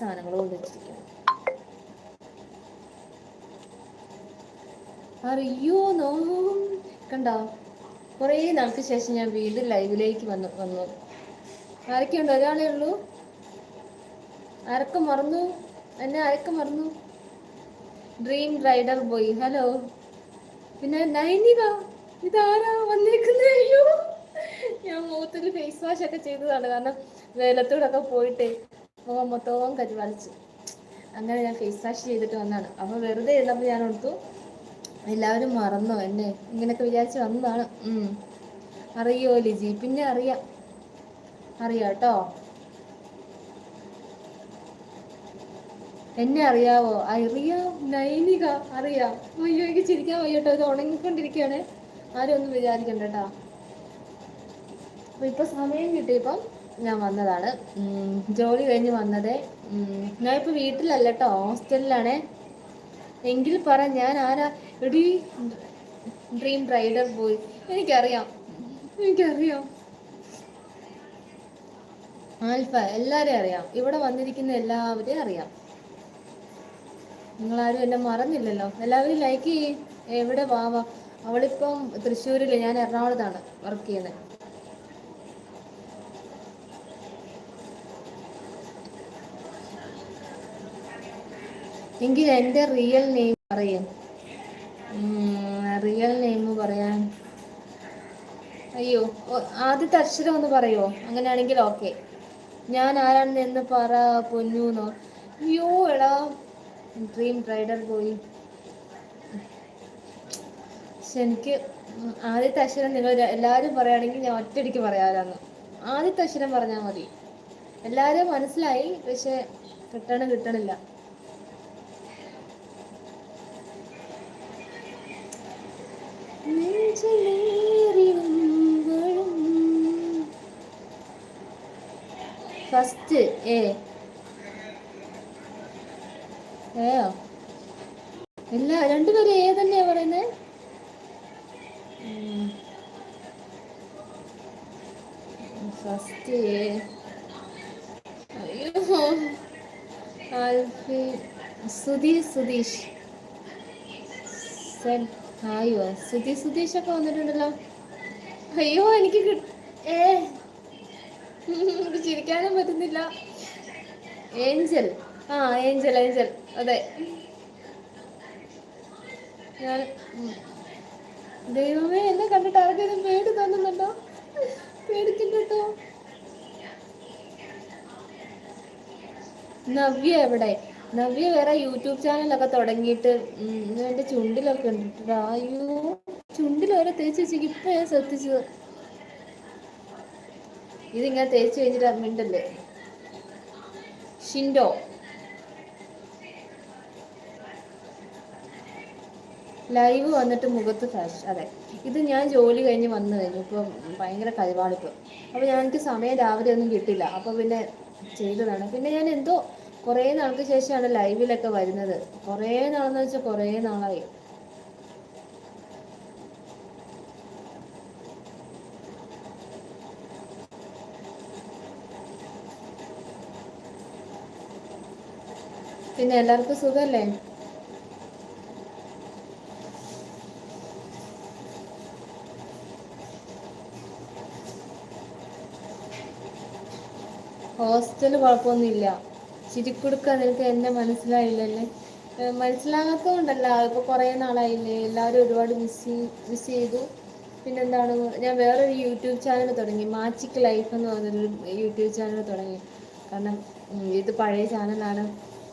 സാധനങ്ങൾ കൊണ്ടുവച്ചിരിക്കുന്നു അറിയോ നോ? കണ്ടോ? കുറേ നാൾക്ക് ശേഷം ഞാൻ വീണ്ടും ലൈവിലേക്ക് വന്നു വന്നു. ആരൊക്കെയുണ്ട്? ഒരാളേ ഉള്ളൂ. ആരൊക്കെ മറന്നു? എന്നെ ആരൊക്കെ മറന്നു? ഡ്രീം റൈഡർ ബോയ് ഹലോ പിന്നെ നൈനിക ഇതാരാ വന്നേക്കുന്നേ? അയ്യോ. ഞാൻ മുഖത്തിൽ ഫേസ് വാഷ് ഒക്കെ ചെയ്തതാണ്. കാരണം വേലത്തൂടൊക്കെ പോയിട്ട്. മുഖം മൊത്തവും കരിവാളിച്ചു. അങ്ങനെ ഞാൻ ഫേസ് വാഷ് ചെയ്തിട്ട് വന്നതാണ് അപ്പോൾ വെറുതെ ഇരുന്നപ്പോൾ ഞാൻ ഓർത്തു എല്ലാവരും മറന്നോ എന്നെ? ഇങ്ങനെയൊക്കെ വിചാരിച്ച് വന്നതാണ്. അറിയോ ലിജി? പിന്നെ അറിയാം. അറിയാം കേട്ടോ. എന്നെ അറിയാവോ? അറിയാം നൈനിക അറിയാം. അയ്യോ എനിക്ക് ചിരിക്കാൻ വയ്യട്ടോ ഇത് ഉണങ്ങിക്കൊണ്ടിരിക്കുകയാണ്. ആരും ഒന്നും വിചാരിക്കണ്ട കേട്ടോ. അപ്പൊ ഇപ്പൊ സമയം കിട്ടിയപ്പം ഞാൻ വന്നതാണ്. ജോലി കഴിഞ്ഞ് വന്നത് ഞാൻ ഇപ്പോൾ വീട്ടിലല്ല കേട്ടോ ഹോസ്റ്റലിലാണ്. എങ്കിൽ പറ ഞാൻ ആരാ? എടി ഡ്രീം റൈഡർ പോയി എനിക്കറിയാം എനിക്കറിയാം. ആൽഫ എല്ലാവരെയും അറിയാം. ഇവിടെ വന്നിരിക്കുന്ന എല്ലാവരെയും അറിയാം. നിങ്ങളാരും എന്നെ മറന്നില്ലല്ലോ. എല്ലാവരും ലൈക്ക് ചെയ്യും. എവിടെ വാവാ അവളിപ്പം തൃശ്ശൂരിൽ ഞാൻ എറണാകുളത്താണ് വർക്ക് ചെയ്യുന്നത് എങ്കിൽ എന്റെ റിയൽ നെയിം പറയും. റിയൽ നെയിം പറയാൻ. അയ്യോ ആദ്യത്തെ അക്ഷരം ഒന്ന് പറയുമോ അങ്ങനെയാണെങ്കിൽ ഓക്കെ ഞാൻ ആരാണെന്ന് എന്ന് പറ പൊന്നൂന്നോ അയ്യോ എടാ ഡ്രീം റൈഡർ പോയി. പക്ഷെ എനിക്ക് ആദ്യത്തെ അക്ഷരം നിങ്ങൾ എല്ലാവരും പറയുകയാണെങ്കിൽ ഞാൻ ഒറ്റയടിക്ക് പറയാമല്ലോ ആദ്യത്തെ അക്ഷരം പറഞ്ഞാൽ മതി. എല്ലാവരും മനസ്സിലായി പക്ഷെ കിട്ടണം കിട്ടണില്ല. ഫസ്റ്റ് എ ഏയോ ഇല്ല രണ്ടുപേരും എ തന്നെയാ പറയുന്നത് ഫസ്റ്റ് എ അയ്യോ. ആൽഫി സുധീഷ് സുധീഷ്. സെഡ് ഹായോ സുധി സുധീഷ് ഒക്കെ വന്നിട്ടുണ്ടല്ലോ. അയ്യോ എനിക്ക് ഏ. ചിരിക്കാനും പറ്റുന്നില്ല. ഏഞ്ചൽ. ആ ഏഞ്ചൽ ഏഞ്ചൽ. അതെ. ഞാൻ ദൈവമേ എന്നെ കണ്ടിട്ട് ആർക്കെങ്കിലും പേടി തോന്നുന്നുണ്ടോ? പേടിക്കണ്ടോ നവ്യ എവിടെ? നവ്യ വേറെ യൂട്യൂബ് ചാനലൊക്കെ തുടങ്ങിയിട്ട് എന്റെ ചുണ്ടിലൊക്കെ ഉണ്ട് അയ്യോ ചുണ്ടിൽ ഓരോ തേച്ച് വെച്ചേക്ക്. ഇപ്പൊ ഞാൻ ശ്രദ്ധിച്ചത്. ഇതിങ്ങനെ തേച്ച് കഴിഞ്ഞിട്ട് മിണ്ടല്ലേ? ഷിൻഡോ. ലൈവ് വന്നിട്ട് മുഖത്ത് ഫാഷ് അതെ. ഇത് ഞാൻ ജോലി കഴിഞ്ഞ് വന്നു കഴിഞ്ഞു. ഇപ്പം ഭയങ്കര കഴിവാണിപ്പോൾ അപ്പോൾ ഞാൻ എനിക്ക് സമയം രാവിലെ ഒന്നും കിട്ടില്ല അപ്പോൾ പിന്നെ ചെയ്തതാണ്. പിന്നെ ഞാൻ എന്തോ കുറേ നാൾക്ക് ശേഷമാണ് ലൈവിലൊക്കെ വരുന്നത്. കുറേ നാളെന്ന് വെച്ചാൽ കുറേ നാളായി. പിന്നെ എല്ലാവർക്കും സുഖല്ലേ? ഹോസ്റ്റൽ കുഴപ്പമൊന്നുമില്ല. ചിരിക്കുടുക്ക നിനക്ക് എന്നെ മനസ്സിലായില്ലല്ലേ? മനസ്സിലാകാത്തതുകൊണ്ടല്ല. ഇപ്പോൾ കുറേ നാളായില്ലേ. എല്ലാവരും ഒരുപാട് മിസ് മിസ് ചെയ്തു. പിന്നെന്താണ്? ഞാൻ വേറൊരു യൂട്യൂബ് ചാനൽ തുടങ്ങി. മാച്ചിക് ലൈഫ് എന്ന് പറഞ്ഞൊരു യൂട്യൂബ് ചാനൽ തുടങ്ങി. കാരണം ഇത് പഴയ ചാനലാണ്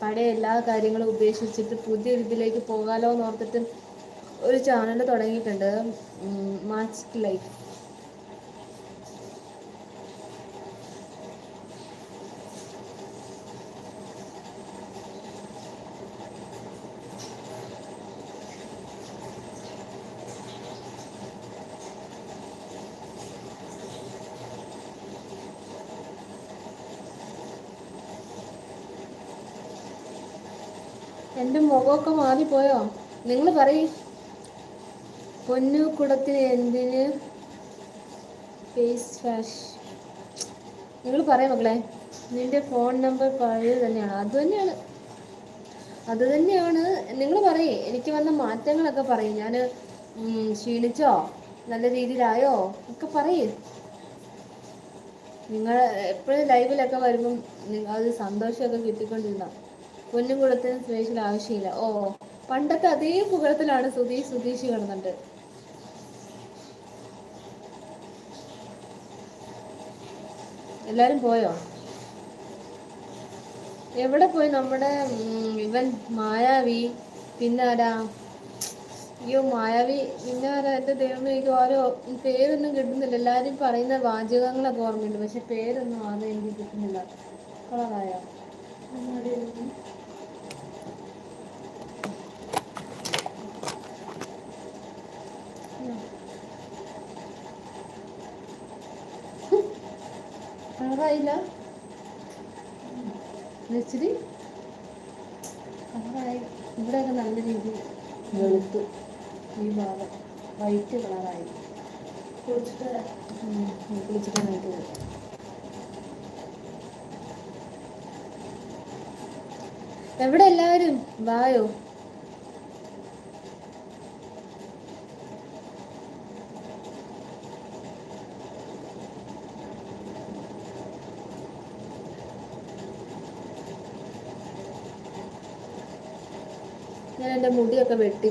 പഴയ എല്ലാ കാര്യങ്ങളും ഉപേക്ഷിച്ചിട്ട് പുതിയൊരിതിലേക്ക് പോകാലോ എന്ന് ഓർത്തിട്ട് ഒരു ചാനൽ തുടങ്ങിയിട്ടുണ്ട് മാജിക് ലൈഫ് എന്റെ മുഖമൊക്കെ മാറിപ്പോയോ? നിങ്ങൾ പറയും. പൊന്നു കുടത്തിന് എന്തിന്? Face wash. നിങ്ങൾ പറയാം മക്കളെ. നിന്റെ ഫോൺ നമ്പർ പഴയത് തന്നെയാണ്. അത് തന്നെയാണ്. അത് തന്നെയാണ്. നിങ്ങൾ പറയേ. എനിക്ക് വന്ന മാറ്റങ്ങളൊക്കെ പറയും. ഞാൻ ക്ഷീണിച്ചോ? നല്ല രീതിയിലായോ? ഒക്കെ പറയേ. നിങ്ങൾ എപ്പോഴും ലൈവിലൊക്കെ വരുമ്പം അത് സന്തോഷമൊക്കെ കിട്ടിക്കൊണ്ടിരുന്ന പൊന്നും കുളത്തിന് ആവശ്യമില്ല. ഓ പണ്ടത്തെ അതേ പുകഴത്തിലാണ് സുധീഷ് സുധീഷ് കിടന്നുണ്ട് എല്ലാരും പോയോ? എവിടെ പോയി നമ്മുടെ ഇവൻ മായാവി? പിന്നാരാ അയ്യോ മായാവി പിന്നെ ആരാ? എന്റെ ദൈവമേ എനിക്ക് ഓരോ പേരൊന്നും കിട്ടുന്നില്ല. എല്ലാരും പറയുന്ന വാചകങ്ങളൊക്കെ ഓർമ്മയുണ്ട്. പക്ഷെ പേരൊന്നും ആദ്യം എനിക്ക് കിട്ടുന്നില്ല. കളറായോ കളറായില്ല ഇച്ചിരി കളറായി ഇവിടെയൊക്കെ നല്ല രീതിയിൽ വെളുത്തു ഈ ഭാഗം. വൈറ്റ് കളറായി. കുളിച്ചിട്ട് കുളിച്ചിട്ട് കുളിച്ചിട്ടായിട്ട് എവിടെ എല്ലാവരും? വായോ. ഞാൻ എന്റെ മുടിയൊക്കെ വെട്ടി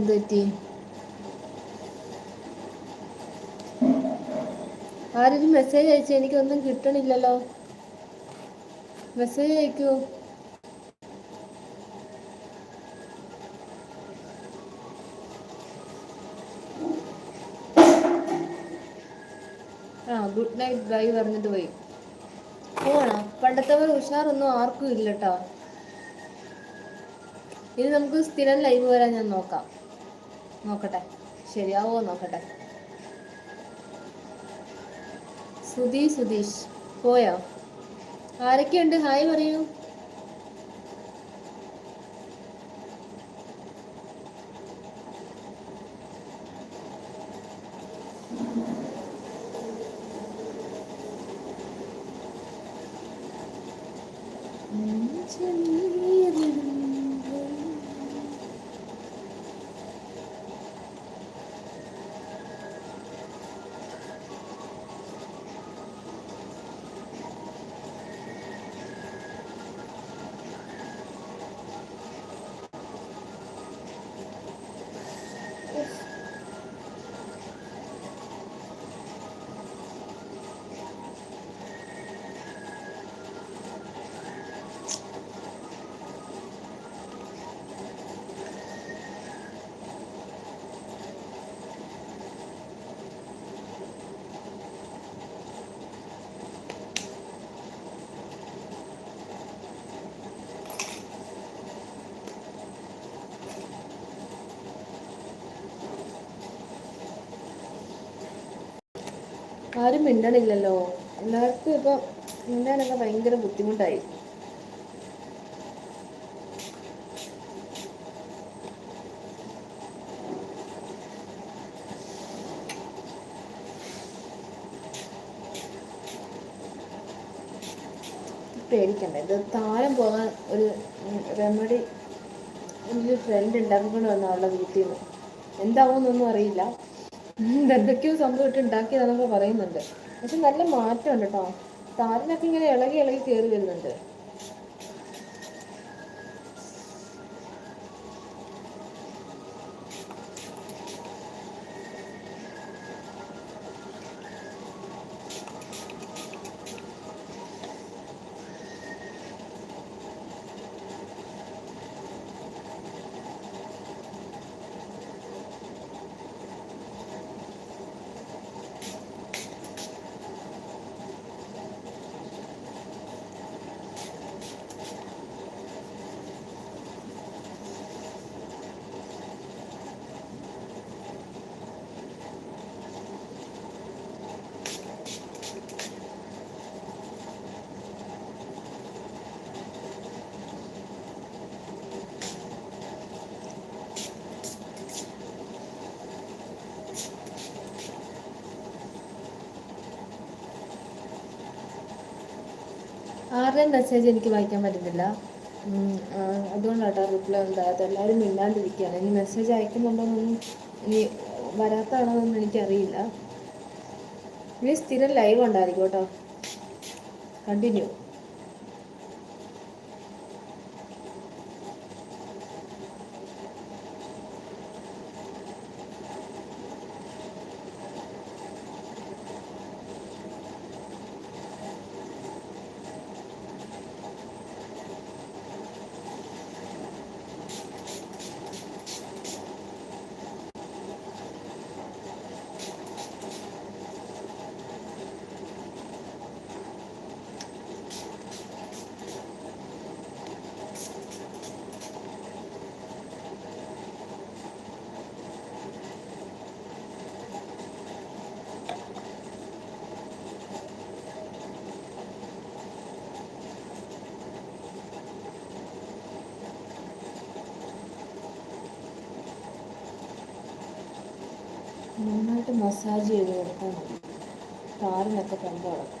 ഗൈസ് എന്തെറ്റി ആരൊരു മെസ്സേജ് അയച്ചു. എനിക്കൊന്നും കിട്ടണില്ലല്ലോ. മെസ്സേജ് അയക്കൂ. ആ ഗുഡ് നൈറ്റ് ബൈ പറഞ്ഞിട്ട് പോയി. പോണോ? പണ്ടത്തെ പോലെ ഉഷാറൊന്നും ആർക്കും ഇല്ല കേട്ടോ ഇനി നമുക്ക് സ്ഥിരം ലൈവ് വരാൻ ഞാൻ നോക്കാം. നോക്കട്ടെ. ശരിയാവോ നോക്കട്ടെ. സുധി സുധീഷ്. പോയോ? ആരൊക്കെയുണ്ട്? ഹായ് പറയൂ. ആരും മിണ്ടണില്ലല്ലോ. എല്ലാവർക്കും ഇപ്പൊ മിണ്ടാനൊക്കെ ഭയങ്കര ബുദ്ധിമുട്ടായി. പേടിക്കണ്ട. ഇത് താരം പോകാൻ ഒരു റെമഡി എന്റെ ഫ്രണ്ട് ഉണ്ടാക്കിക്കൊണ്ട് വന്ന അവളുടെ വീട്ടിൽ നിന്ന് എന്താവുമെന്നൊന്നും അറിയില്ല. എന്തൊക്കെയോ സംഭവം ഇട്ട് ഉണ്ടാക്കിയതാണെന്നൊക്കെ പറയുന്നുണ്ട്. പക്ഷെ നല്ല മാറ്റമുണ്ട് കേട്ടോ താരനൊക്കെ ഇങ്ങനെ ഇളകി ഇളകി കയറി വരുന്നുണ്ട്. ആരുടെയും മെസ്സേജ് എനിക്ക് വായിക്കാൻ പറ്റുന്നില്ല അതുകൊണ്ടാട്ടോ റിപ്ലൈ ഉണ്ടാകാത്ത എല്ലാവരും മിണ്ടാണ്ടിരിക്കുകയാണ്. ഇനി മെസ്സേജ് അയക്കുന്നുണ്ടോയെന്നൊന്നും ഇനി വരാത്തതാണോന്നൊന്നും എനിക്കറിയില്ല. ഇനി സ്ഥിരം ലൈവ് ഉണ്ടായിരിക്കും കേട്ടോ. കണ്ടിന്യൂ നന്നായിട്ട് മസാജ് ചെയ്ത് കൊടുക്കണം കാറിനൊക്കെ കണ്ടു കിടക്കും